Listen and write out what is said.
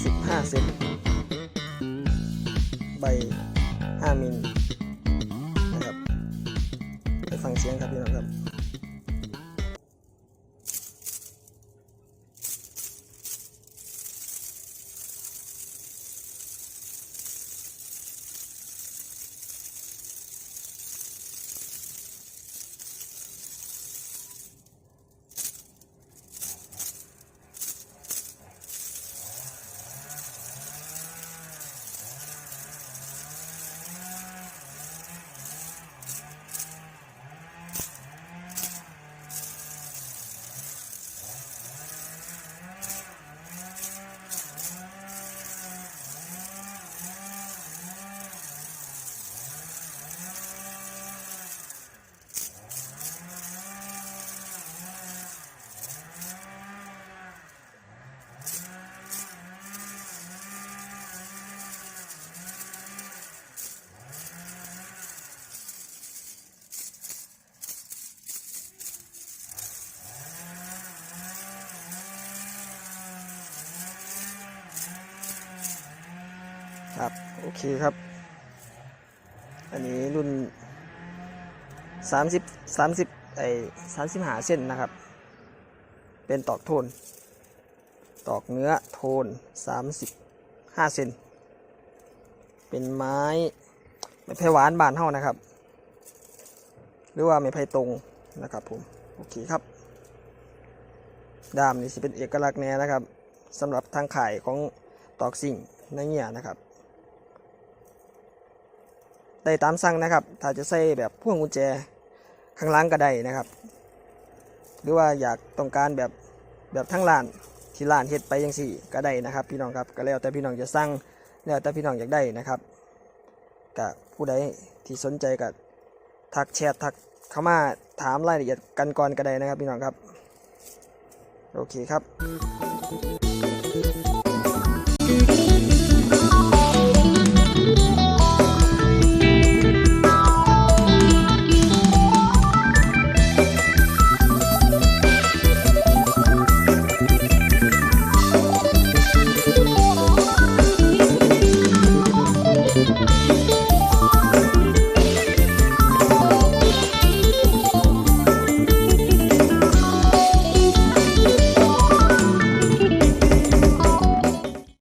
15 เซนใบ 5 มิลนะครับไปฟังเสียงครับพี่น้องครับ ครับ โอเคครับ อันนี้รุ่น30 30ไอ้30หาเส้นนะครับ เป็นตอกโทน ตอกเนื้อโทน35เซนเป็นไม้ไม้ไผ่หวานบานเท่านะครับ หรือว่าไม้ไผ่ตรงนะครับผม โอเคครับ ด้ามนี่จะเป็นเอกลักษณ์แน่นะครับสำหรับทางขายของตอกสิ่งในเนี่ยนะครับ ได้ตามสั่งนะครับ ถ้าจะใส่แบบพ่วงกุญแจข้างล่างก็ได้นะครับ หรือว่าอยากต้องการแบบแบบทั้งร้านที่ร้านเฮ็ดไปยังสี่ก็ได้นะครับ พี่น้องครับก็แล้วแต่พี่น้องจะสั่งแล้วแต่พี่น้องอยากได้นะครับก็ผู้ใดที่สนใจก็ทักแชททักเข้ามาถามรายละเอียดกันก่อนก็ได้นะครับ พี่น้องครับ โอเคครับ